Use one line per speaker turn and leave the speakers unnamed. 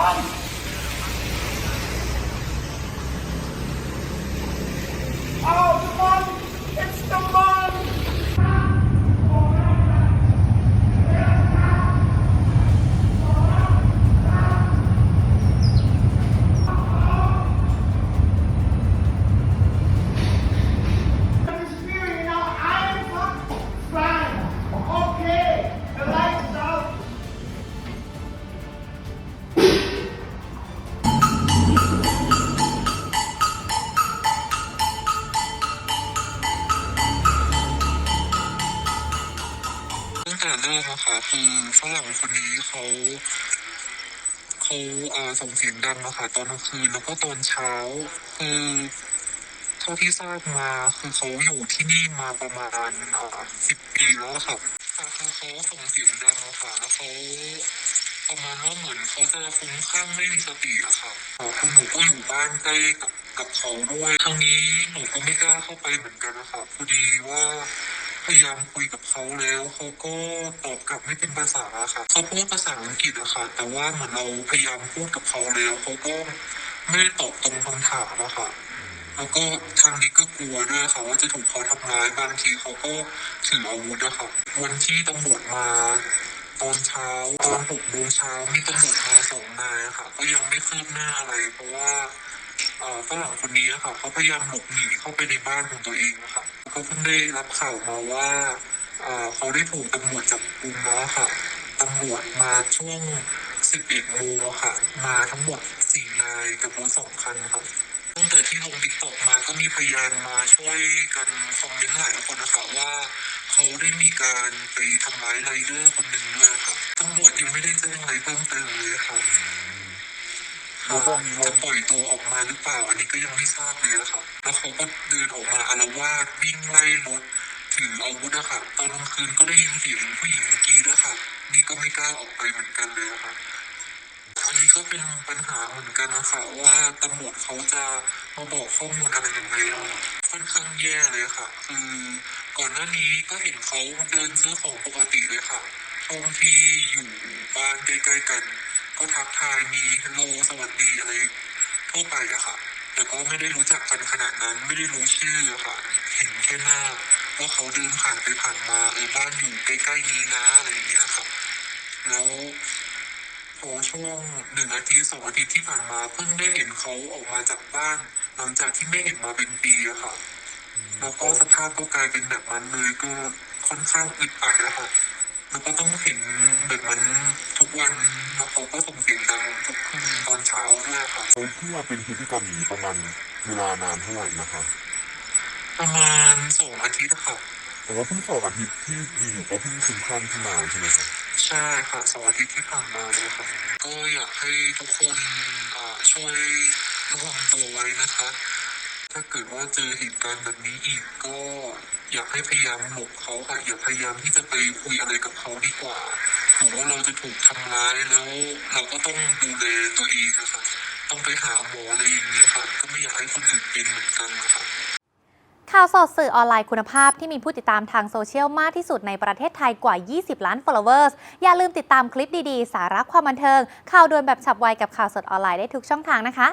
Oh, the one!
ตั้งแต่แรกนะคะคือฝรั่งคนนี้เขาเขาส่งเสียงดังนะคะตอนกลางคืนแล้วก็ตอนเช้า คือเท่าที่ทราบมาคือเขาอยู่ที่นี่มาประมาณสิบปีแล้วค่ะค่ะคือเขาส่งเสียงดังอะค่ะแล้วเขาประมาณว่าเหมือนเขาจะคุ้มข้างไม่มีสติอะค่ะคือหนูก็อยู่บ้านใกล้กับกับเขาด้วยครั้งนี้หนูก็ไม่กล้าเข้าไปเหมือนกันนะคะพอดีว่า พยายามคุยกับเขาแล้วเขาก็ตอบกลับไม่เป็นภาษาค่ะเขาพูดภาษาอังกฤษอะค่ะ แต่ว่าเหมือนเราพยายามพูดกับเขาแล้วเขาก็ไม่ได้ตอบตรงคำถามอะค่ะแล้วก็ทางนี้ก็กลัวด้วยค่ะว่าจะถูกเขาทำร้ายบางทีเขาก็ถืออาวุธอะคะวันที่ตำรวจมาตอนเช้าตอนหกโมงเช้ามีตำรวจมาสองนายค่ะ ก็ยังไม่คืบหน้าอะไร เพราะว่าเออฝรั่งคนนี้ค่ะเขาพยายามหลบหนีเข้าไปในบ้านของตัวเองอะค่ะ ก็เพิ่งได้รับข่าวมาว่าเขาได้ถูกตำรวจจับกุมแล้วค่ะตำรวจมาช่วง 11โมงค่ะ มาทั้งหมดสี่นายกับรถสองคันครับตั้งแต่ที่ลงติ๊กตอกมาก็มีพยานมาช่วยกันคอมเมนต์หลายคนนะคะว่าเขาได้มีการไปทำร้ายไรเดอร์คนหนึ่งด้วยค่ะตำรวจยังไม่ได้แจ้งอะไรเพิ่มเติมเลยค่ะ
วก็มี
จะปล่อยตัวออกมาหรือเปล่า อันนี้ก็ยังไม่ทราบเลยอะค่ะแล้วเขาก็เดินออกมาอารวาสวิ่งไล่รถถืออาวุธอะคะตอนกลางคืนก็ได้ยินเสียงผู้หญิงกรีดด้วยค่ะนี่ก็ไม่กล้าออกไปเหมือนกันเลยอะค่ะอันนี้ก็เป็นปัญหาเหมือนกันนะคะว่าตำรวจเขาจะมาบอกข้อมูลอะไรยังไงค่อนข้างแย่เลยค่ะ คือก่อนหน้านี้ก็เห็นเขาเดินซื้อของปกติเลยค่ะช่วงที่อยู่บ้านใกล้ๆกัน ก็ทักทายมีฮัลโหลส ทั่วไปอะค่ะ แต่ก็ไม่ได้รู้จักกันขนาดนั้น ไม่ได้รู้ชื่ออะค่ะ เห็นแค่หน้า ว่าเขาเดินผ่านไปผ่านมาเออบ้านอยู่ใกล้ๆนี้นะอะไรอย่างเงี้ยค่ะ แล้วพอช่วงหนึ่งอาทิตย์สองอาทิตย์ที่ผ่านมาเพิ่งได้เห็นเขาออกมาจากบ้าน หลังจากที่ไม่เห็นมาเป็นปีอะค่ะ แล้วก็สภาพก็กลายเป็นแบบนั้นเลยก็ค่อนข้างอึดอัดอะค่ะแล้วก็ต้องเห็นแบบนั้น กวันแล้วเขาก็ส่งเสียงดังทุกคืนตอนเช้าด้วยค่ะ
เขาที่มาเป็นพฤติกรรมอย่างนี้ประมาณเวลานานเท่าไหร่นะคะ
ประมาณสองอาทิตย์อะค่ะ
แต่ว่าเพิ่งสองอาทิตย์ที่อยู่ๆก็เพิ่งคุ้มคลั่งขึ้นมาใช่ไหมครับ
ใช่ค่ะสองอาทิตย์ที่ผ่านมาเลยค่ะก็อยากให้ทุกคนอ่าช่วยระวังตัวไว้นะคะ ถ้าเกิดว่าเจอเหตุการณ์แบบนี้อีกก็อยากให้พยายามหลบเขาค่ะอย่าพยายามที่จะไปคุยอะไรกับเขาดีกว่า ถือว่าเราจะถูกทำร้ายแล้วเราก็ต้องดูแลตัวเองนะคะต้องไปหาหมออะไรอย่างนี้ยค่ะก็ไม่อยากให้คนอื่นเป็นเหมือนกันนะคะ
ข่าวสดสื่อออนไลน์คุณภาพที่มีผู้ติดตามทางโซเชียลมากที่สุดในประเทศไทยกว่า 20 ล้าน followers อย่าลืมติดตามคลิปดีๆ สาระความบันเทิง ข่าวด่วนแบบฉับไวกับข่าวสดออนไลน์ได้ทุกช่องทางนะคะ